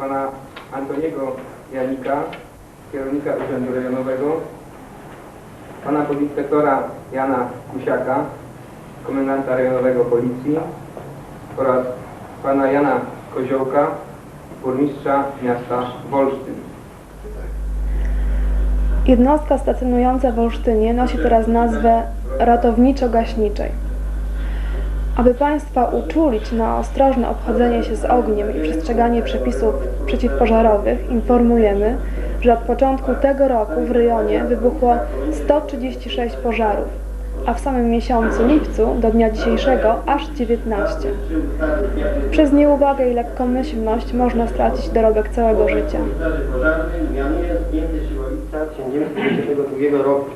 pana Antoniego Janika, kierownika Urzędu Rejonowego, pana podinspektora Jana Kusiaka, komendanta rejonowego policji oraz pana Jana Koziołka, burmistrza miasta Wolsztyn. Jednostka stacjonująca w Olsztynie nosi teraz nazwę ratowniczo-gaśniczej. Aby Państwa uczulić na ostrożne obchodzenie się z ogniem i przestrzeganie przepisów przeciwpożarowych, informujemy, że od początku tego roku w rejonie wybuchło 136 pożarów, a w samym miesiącu lipcu do dnia dzisiejszego aż 19. Przez nieuwagę i lekkomyślność można stracić dorobek całego życia. Straży Pożarnej mianuje z dniem 1 lipca 1992 roku.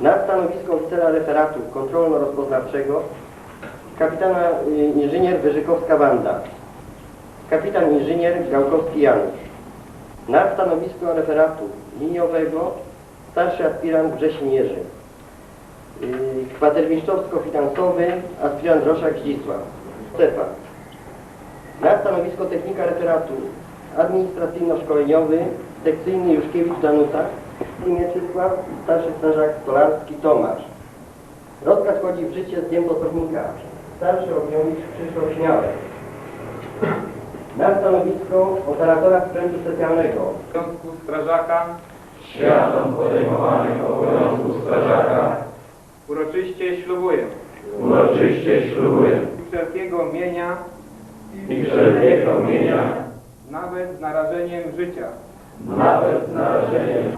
Na stanowisko oficera referatu kontrolno-rozpoznawczego kapitana y, inżynier Wyżykowska Wanda, kapitan inżynier Gałkowski Janusz. Na stanowisko referatu liniowego starszy aspirant Grzesin Jerzy. Y, Kwatermistrzowsko-finansowy aspirant Roszak Zdzisław. Stefan. Na stanowisko technika referatu administracyjno-szkoleniowy sekcyjny Juszkiewicz Danuta Mieczysław, starszy strażak Stolarski Tomasz. Rozkaz wchodzi w życie z dniem pracownika. Starszy ogniowicz Krzysztof Śmiałek. Na stanowisko operatora sprzętu specjalnego. W związku strażaka. Świadom podejmowanych obowiązków strażaka. Uroczyście ślubuję. Uroczyście ślubuję. Wszelkiego mienia, i wszelkiego mienia, nawet z narażeniem życia, nawet z narażeniem